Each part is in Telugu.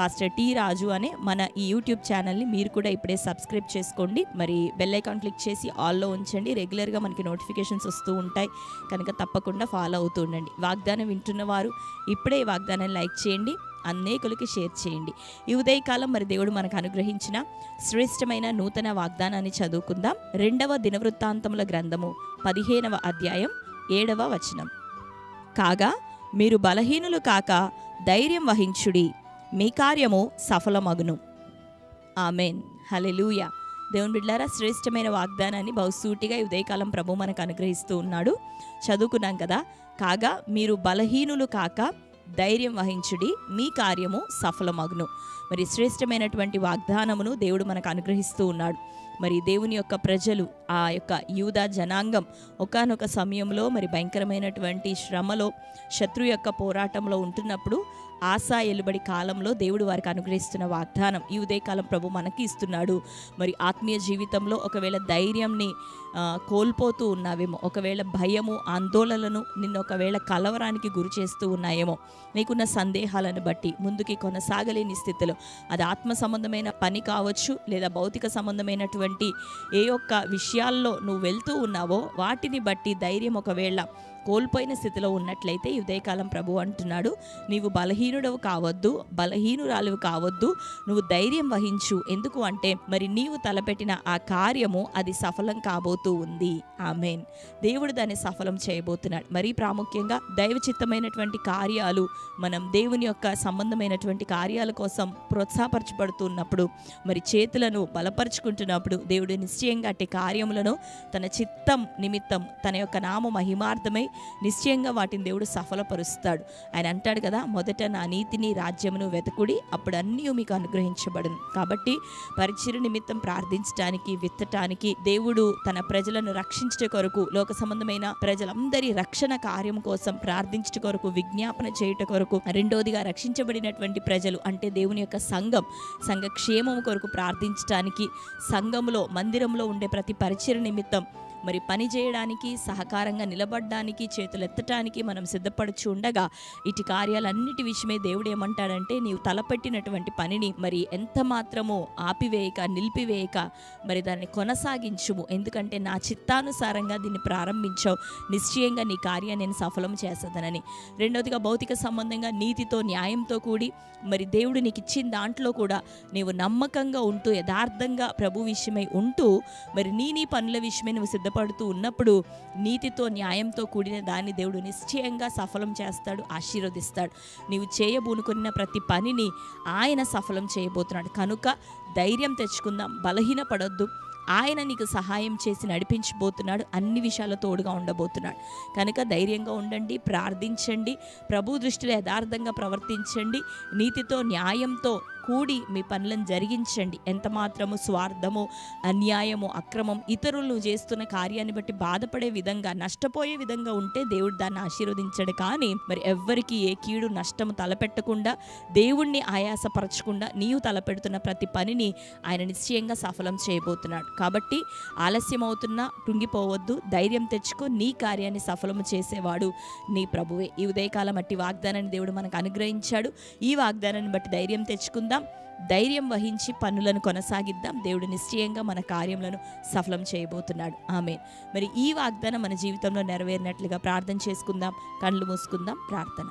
పాస్టర్ టీ రాజు అనే మన ఈ యూట్యూబ్ ఛానల్ని మీరు కూడా ఇప్పుడే సబ్స్క్రైబ్ చేసుకోండి. మరి బెల్ ఐకాన్ క్లిక్ చేసి ఆల్లో ఉంచండి. రెగ్యులర్గా మనకి నోటిఫికేషన్స్ వస్తూ ఉంటాయి. కనుక తప్పకుండా ఫాలో అవుతూ ఉండండి. వాగ్దానం వింటున్న వారు ఇప్పుడే ఈ వాగ్దానాన్ని లైక్ చేయండి. అనేకులకి షేర్ చేయండి. ఈ ఉదయకాలం మరి దేవుడు మనకు అనుగ్రహించిన శ్రేష్టమైన నూతన వాగ్దానాన్ని చదువుకుందాం. రెండవ దినవృత్తాంతముల గ్రంథము పదిహేనవ అధ్యాయం ఏడవ వచనం. కాగా మీరు బలహీనులు కాక ధైర్యం వహించుడి. మీ కార్యము సఫలమగును. ఆమెన్. హలెలూయ దేవుని బిడ్డారా శ్రేష్టమైన వాగ్దానాన్ని బహుసూటిగా ఉదయకాలం ప్రభు మనకు అనుగ్రహిస్తూ ఉన్నాడు. చదువుకున్నాం కదా? కాగా మీరు బలహీనులు కాక ధైర్యం వహించుడి మీ కార్యము సఫలమగును. మరి శ్రేష్టమైనటువంటి వాగ్దానమును దేవుడు మనకు అనుగ్రహిస్తూ ఉన్నాడు. మరి దేవుని యొక్క ప్రజలు ఆ యొక్క యూద జనాంగం ఒకానొక సమయంలో మరి భయంకరమైనటువంటి శ్రమలో శత్రు యొక్క పోరాటంలో ఉంటున్నప్పుడు ఆశా ఎలుబడి కాలంలో దేవుడు వారికి అనుగ్రహిస్తున్న వాగ్దానం ఈ ఉదయకాలం ప్రభు మనకి ఇస్తున్నాడు. మరి ఆత్మీయ జీవితంలో ఒకవేళ ధైర్యంని కోల్పోతూ ఉన్నావేమో ఒకవేళ భయము ఆందోళనలను నిన్న ఒకవేళ కలవరానికి గురి చేస్తూ ఉన్నాయేమో నీకున్న సందేహాలను బట్టి ముందుకి కొనసాగలేని స్థితిలో అది ఆత్మ సంబంధమైన పని కావచ్చు లేదా భౌతిక సంబంధమైనటువంటి ఏ ఒక్క విషయాల్లో నువ్వు వెళ్తూ ఉన్నావో వాటిని బట్టి ధైర్యం ఒకవేళ కోల్పోయిన స్థితిలో ఉన్నట్లయితే ఉదయకాలం ప్రభు అంటున్నాడు నీవు బలహీనుడవు కావద్దు బలహీనురాలు కావద్దు నువ్వు ధైర్యం వహించు. ఎందుకు అంటే మరి నీవు తలపెట్టిన ఆ కార్యము అది సఫలం కాబోతూ ఉంది. ఆమెన్. దేవుడు దాన్ని సఫలం చేయబోతున్నాడు. మరీ ప్రాముఖ్యంగా దైవ చిత్తమైనటువంటి కార్యాలు మనం దేవుని యొక్క సంబంధమైనటువంటి కార్యాల కోసం ప్రోత్సాహపరచబడుతున్నప్పుడు మరి చేతులను బలపరుచుకుంటున్నప్పుడు దేవుడు నిశ్చయంగా అట్టి కార్యములను తన చిత్తం నిమిత్తం తన యొక్క నామ మహిమార్థమై నిశ్చయంగా వాటిని దేవుడు సఫలపరుస్తాడు. ఆయన అంటాడు కదా మొదట నా నీతిని రాజ్యమును వెతకుడి అప్పుడు అన్నీ మీకు అనుగ్రహించబడును. కాబట్టి పరిచయ నిమిత్తం ప్రార్థించడానికి విత్తటానికి దేవుడు తన ప్రజలను రక్షించట కొరకు లోక సంబంధమైన ప్రజలందరి రక్షణ కార్యం కోసం ప్రార్థించట కొరకు విజ్ఞాపన చేయుట కొరకు రెండోదిగా రక్షించబడినటువంటి ప్రజలు అంటే దేవుని యొక్క సంఘం సంఘ క్షేమం కొరకు ప్రార్థించటానికి సంఘములో మందిరంలో ఉండే ప్రతి పరిచయ నిమిత్తం మరి పని చేయడానికి సహకారంగా నిలబడడానికి చేతులు ఎత్తటానికి మనం సిద్ధపడుచు ఉండగా ఇటు కార్యాలన్నిటి విషయమే దేవుడు ఏమంటాడంటే నీవు తలపెట్టినటువంటి పనిని మరి ఎంత మాత్రమో ఆపివేయక నిలిపివేయక మరి దాన్ని కొనసాగించుము. ఎందుకంటే నా చిత్తానుసారంగా దీన్ని ప్రారంభించావు. నిశ్చయంగా నీ కార్యం నేను సఫలం చేసేదనని రెండవదిగా భౌతిక సంబంధంగా నీతితో న్యాయంతో కూడి మరి దేవుడు నీకు ఇచ్చిన దాంట్లో కూడా నీవు నమ్మకంగా ఉంటూ యథార్థంగా ప్రభు విషయమై ఉంటూ మరి నీ నీ పనుల విషయమై నువ్వు సిద్ధపడుతూ ఉన్నప్పుడు నీతితో న్యాయంతో కూడిన దాన్ని దేవుడు నిశ్చయంగా సఫలం చేస్తాడు ఆశీర్వదిస్తాడు. నీవు చేయబూనుకున్న ప్రతి పనిని ఆయన సఫలం చేయబోతున్నాడు. కనుక ధైర్యం తెచ్చుకుందాం బలహీనపడొద్దు. ఆయన నీకు సహాయం చేసి నడిపించబోతున్నాడు అన్ని విషయాల తోడుగా ఉండబోతున్నాడు. కనుక ధైర్యంగా ఉండండి ప్రార్థించండి. ప్రభు దృష్టిలో యథార్థంగా ప్రవర్తించండి. నీతితో న్యాయంతో కూడి మీ పనులను జరిగించండి. ఎంత మాత్రము స్వార్థము అన్యాయము అక్రమం ఇతరులు చేస్తున్న కార్యాన్ని బట్టి బాధపడే విధంగా నష్టపోయే విధంగా ఉంటే దేవుడు దాన్ని ఆశీర్వదించడు. కానీ మరి ఎవ్వరికి ఏ కీడు నష్టము తలపెట్టకుండా దేవుణ్ణి ఆయాసపరచకుండా నీవు తలపెడుతున్న ప్రతి పనిని ఆయన నిశ్చయంగా సఫలం చేయబోతున్నాడు. కాబట్టి ఆలస్యం అవుతున్నా కృంగిపోవద్దు ధైర్యం తెచ్చుకో నీ కార్యాన్ని సఫలము చేసేవాడు నీ ప్రభువే. ఈ ఉదయకాలం అట్టి వాగ్దానాన్ని దేవుడు మనకు అనుగ్రహించాడు. ఈ వాగ్దానాన్ని బట్టి ధైర్యం తెచ్చుకుందాం. ధైర్యం వహించి పనులను కొనసాగిద్దాం. దేవుడు నిశ్చయంగా మన కార్యములను సఫలం చేయబోతున్నాడు. ఆమె మరి ఈ వాగ్దానం మన జీవితంలో నెరవేరినట్లుగా ప్రార్థన చేసుకుందాం. కళ్ళు మూసుకుందాం. ప్రార్థన.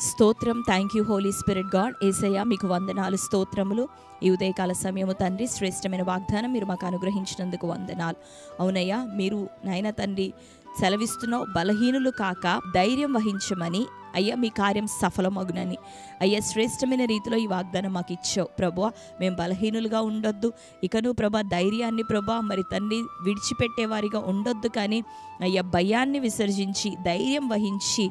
స్తోత్రం. Thank you holy spirit God Yesayya మీకు వందనాలు స్తోత్రములు. ఈ ఉదయకాల సమయము తండ్రి శ్రేష్టమైన వాగ్దానం మీరు మాకు అనుగ్రహించినందుకు వందనాలు. అవునయ్యా మీరు నాయన తండ్రి సెలవిస్తున్నావు బలహీనులు కాక ధైర్యం వహించమని అయ్యా మీ కార్యం సఫలమగునని. అయ్యా శ్రేష్టమైన రీతిలో ఈ వాగ్దానం మాకు ఇచ్చావు ప్రభా మేము బలహీనులుగా ఉండొద్దు. ఇకను ప్రభా ధైర్యాన్ని ప్రభా మరి తండ్రి విడిచిపెట్టేవారిగా ఉండొద్దు కానీ అయ్యా భయాన్ని విసర్జించి ధైర్యం వహించి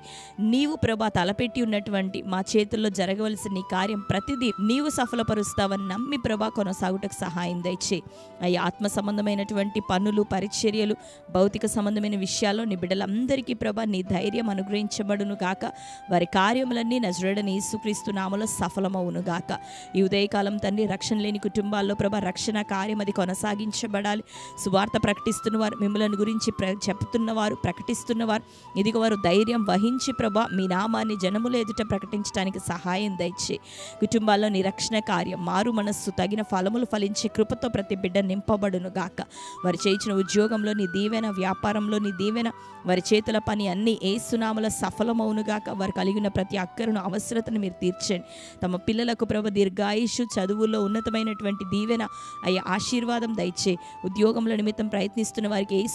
నీవు ప్రభా తలపెట్టి ఉన్నటువంటి మా చేతుల్లో జరగవలసిన నీ కార్యం ప్రతిదీ నీవు సఫలపరుస్తావని నమ్మి ప్రభా కొనసాగుటకు సహాయం దయచే అయ్యా ఆత్మ సంబంధమైనటువంటి పనులు పరిచర్యలు భౌతిక సంబంధమైన విషయాల్లో నీ బిడ్డలందరికీ ప్రభా నీ ధైర్యం అనుగ్రహించబడును కాక వారి కార్యములన్నీ నజరేడని యేసుక్రీస్తు నామలో సఫలమవును గాక ఈ ఉదయకాలం తండ్రి రక్షణ లేని కుటుంబాల్లో ప్రభా రక్షణ కార్యం అది కొనసాగించబడాలి. సువార్త ప్రకటిస్తున్న వారు మిమ్మల్ని గురించి ప్ర చెప్తున్నవారు ప్రకటిస్తున్నవారు ఇదిగో వారు ధైర్యం వహించి ప్రభా మీ నామాన్ని జనముల ఎదుట ప్రకటించడానికి సహాయం దయచే. కుటుంబాల్లో నిరక్షణ కార్యం మారు మనస్సు తగిన ఫలములు ఫలించే కృపతో ప్రతి బిడ్డ నింపబడును గాక వారు చేయించిన ఉద్యోగంలో నీ దీవెన వ్యాపారంలో నీ దీవెన వారి చేతుల పని అన్ని ఏ సునాముల సఫలమవును వారు వారు కలిగిన ప్రతి అక్కరును అవసరతను మీరు తీర్చండి. తమ పిల్లలకు ప్రభ దీర్ఘాయుషు చదువుల్లో ఉన్నతమైనటువంటి దీవెన అయ్యే ఆశీర్వాదం దయచే. ఉద్యోగముల నిమిత్తం ప్రయత్నిస్తున్న వారికి ఏ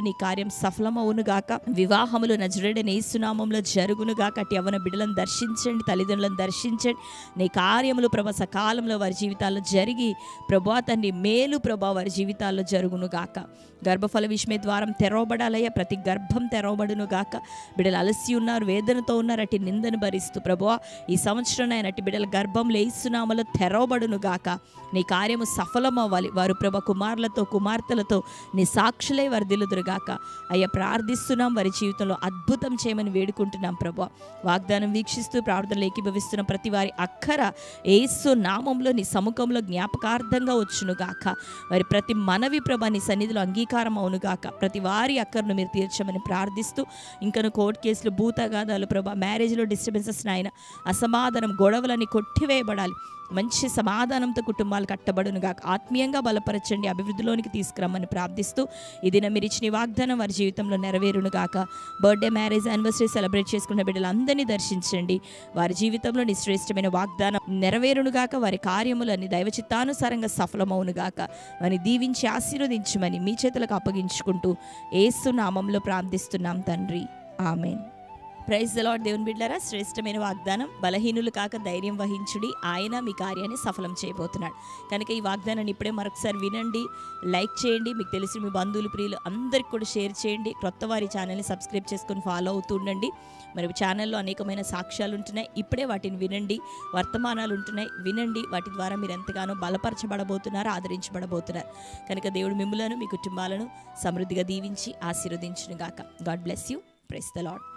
నీ కార్యం సఫలమవును గాక. వివాహములు నజరేడని ఏ జరుగును గాక అటు యవన బిడ్డలను దర్శించండి తల్లిదండ్రులను దర్శించండి. నీ కార్యములు ప్రభ సకాలంలో వారి జీవితాల్లో జరిగి ప్రభా తండ్రి మేలు ప్రభా వారి జీవితాల్లో జరుగును గాక గర్భఫల విషమే ద్వారం తెరవబడాలయ్యా. ప్రతి గర్భం తెరవబడును గాక బిడ్డలు అలసి ఉన్నారు వేదనతో ఉన్నారటి నిందను భరిస్తూ ప్రభువా ఈ సంవత్సరం అయినటి బిడ్డల గర్భం లేస్తున్నామలో తెరవబడును గాక. నీ కార్యము సఫలమవ్వాలి. వారు ప్రభ కుమారులతో కుమార్తెలతో నీ సాక్షులే వర్ధిల్లుదురు గాక. అయ్యా ప్రార్థిస్తున్నాం. వారి జీవితంలో అద్భుతం చేయమని వేడుకుంటున్నాం ప్రభు వాగ్దానం వీక్షిస్తూ ప్రార్థనలు ఏకీభవిస్తున్న ప్రతి వారి అక్కర ఏసు నామంలో నీ సముఖంలో జ్ఞాపకార్థంగా వచ్చును గాక. వారి ప్రతి మనవి ప్రభ నీ సన్నిధిలో అంగీకారం అవును గాక. ప్రతి వారి అక్కర్ను మీరు తీర్చమని ప్రార్థిస్తూ ఇంకను కోర్టు కేసులు భూతగాదాలు ప్రభ మ్యారేజ్లో డిస్టర్బెన్సెస్ నాయన అసమాధానం గొడవలని కొట్టివేయబడాలి. మంచి సమాధానంతో కుటుంబాలు కట్టబడును గాక. ఆత్మీయంగా బలపరచండి అభివృద్ధిలోనికి తీసుకురమ్మని ప్రార్థిస్తూ ఇది మీరు ఇచ్చిన వాగ్దానం వారి జీవితంలో నెరవేరును గాక. బర్త్డే మ్యారేజ్ యానివర్సరీ సెలబ్రేట్ చేసుకున్న బిడ్డలందరినీ దర్శించండి. వారి జీవితంలో నీ శ్రేష్టమైన వాగ్దానం నెరవేరును గాక. వారి కార్యములన్నీ దైవ చిత్తానుసారంగా సఫలమవును గాక. వారిని దీవించి ఆశీర్వదించమని మీ చేతులకు అప్పగించుకుంటూ ఏసు నామంలో ప్రార్థిస్తున్నాం తండ్రి. ఆమెన్. ప్రైజ్ లార్డ్ దేవుని బిడ్డరా. శ్రేష్టమైన వాగ్దానం బలహీనులు కాక ధైర్యం వహించుడి. ఆయన మీ కార్యాన్ని సఫలం చేయబోతున్నాడు. కనుక ఈ వాగ్దానాన్ని ఇప్పుడే మరొకసారి వినండి లైక్ చేయండి. మీకు తెలిసిన మీ బంధువులు ప్రియులు అందరికి కూడా షేర్ చేయండి. క్రొత్త వారి ఛానల్ని సబ్స్క్రైబ్ చేసుకొని ఫాలో అవుతూ ఉండండి. మరి ఛానల్లో అనేకమైన సాక్ష్యాలు ఉంటున్నాయి. ఇప్పుడే వాటిని వినండి. వర్తమానాలు ఉంటున్నాయి. వినండి. వాటి ద్వారా మీరు ఎంతగానో బలపరచబడబోతున్నారు ఆదరించబడబోతున్నారు. కనుక దేవుడు మిమ్మలను మీ కుటుంబాలను సమృద్ధిగా దీవించి ఆశీర్వదించును గాక God bless you praise the Lord